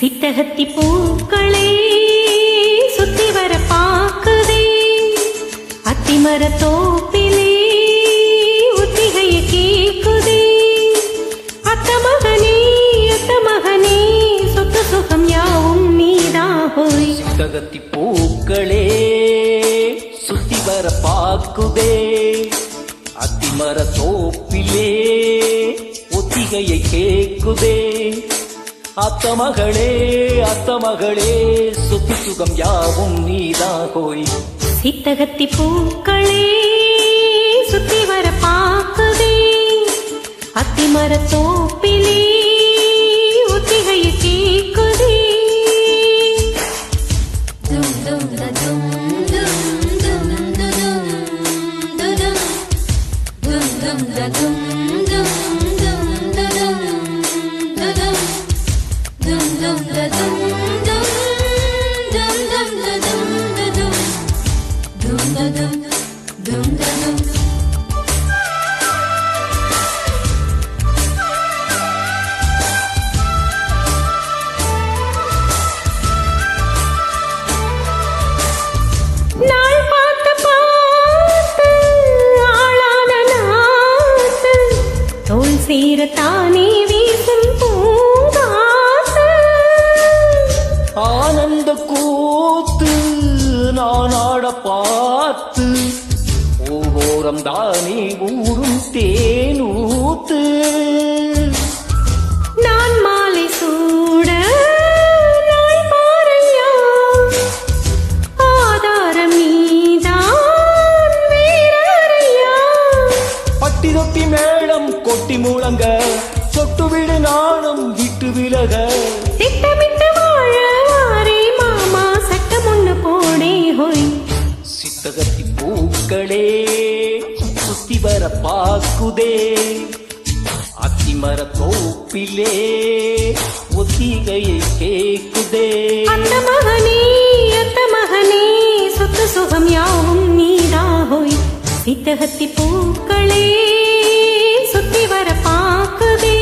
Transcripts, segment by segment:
சித்தகத்தி பூக்களே சுத்தி வர பாக்குதே. அத்திமர தோப்பிலே ஒத்திகைய கேக்குதே. அத்த மகனே அத்த மகனே சொத்து சுகம் யாவும் நீதாகோய் சித்தகத்தி பூக்களே சுத்தி வர பாக்குதே. அத்திமர தோப்பிலே ஒத்திகையை கேக்குதே. அத்த மகளே அத்த மகளே சுத்தி சுகம் யாவும் நீதாகோய் சித்தகத்தி பூக்களே சுத்தி வர பாக்குதே அத்திமர தோப்பிலே ஒத்திகைய கேக்குதே Dum dum da dum dum dum da dum da dum dum பார்த்து ஒவ்வொரம் தானே ஊரும் தேனூத்து. நான் மாலை சூட தொட்டி மேளம் கொட்டி முழங்க சொட்டு விடு நாணம் விட்டு விலக. திட்டமிட்டு வாழ மாமா சட்டம் ஒண்ணு போடே ஹோய். சித்தகத்தி பூக்களே சுத்தி வர பாக்குதே. அத்திமர தோப்பிலே ஒத்திகையை கேக்குதே. அந்த மகனே அத்த மகனே சொத்து சுகம் யாவும் நீதாகோய். சித்தகத்தி பூக்களே சுத்தி வர பாக்குதே.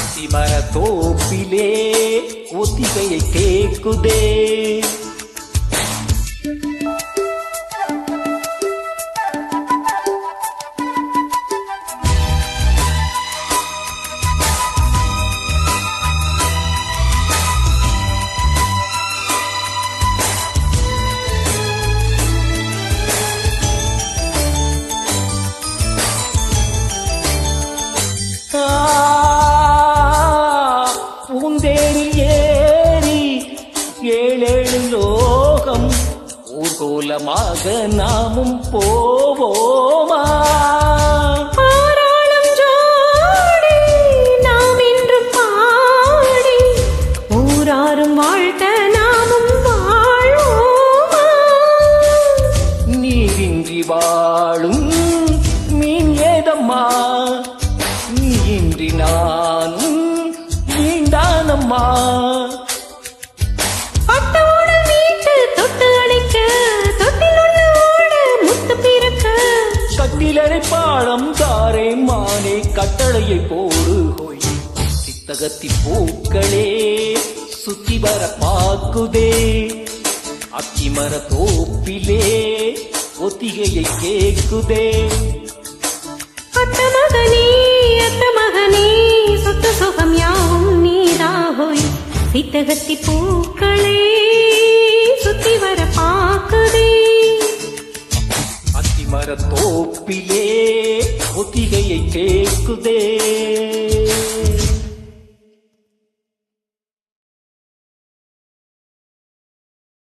அத்திமர தோப்பிலே ஒத்திகையை கேக்குதே. நாமும் வாழ்வோமா? நீரின்றி வாழும் மீன் ஏதம்மா? நீயின்றி நானும் நீண்டானம்மா சித்தகத்தி பூக்களே சுத்தி வர பாக்குதே. அத்திமர தோப்பிலே ஒத்திகையை கேக்குதே அத்த மகனே அத்த மகனே சொத்து சுகம் யாவும் நீதாகோய் சித்தகத்தி பூக்களே சுத்தி வர பாக்குதே. அத்திமர தோப்பிலே ஒத்திகையை கேக்குதே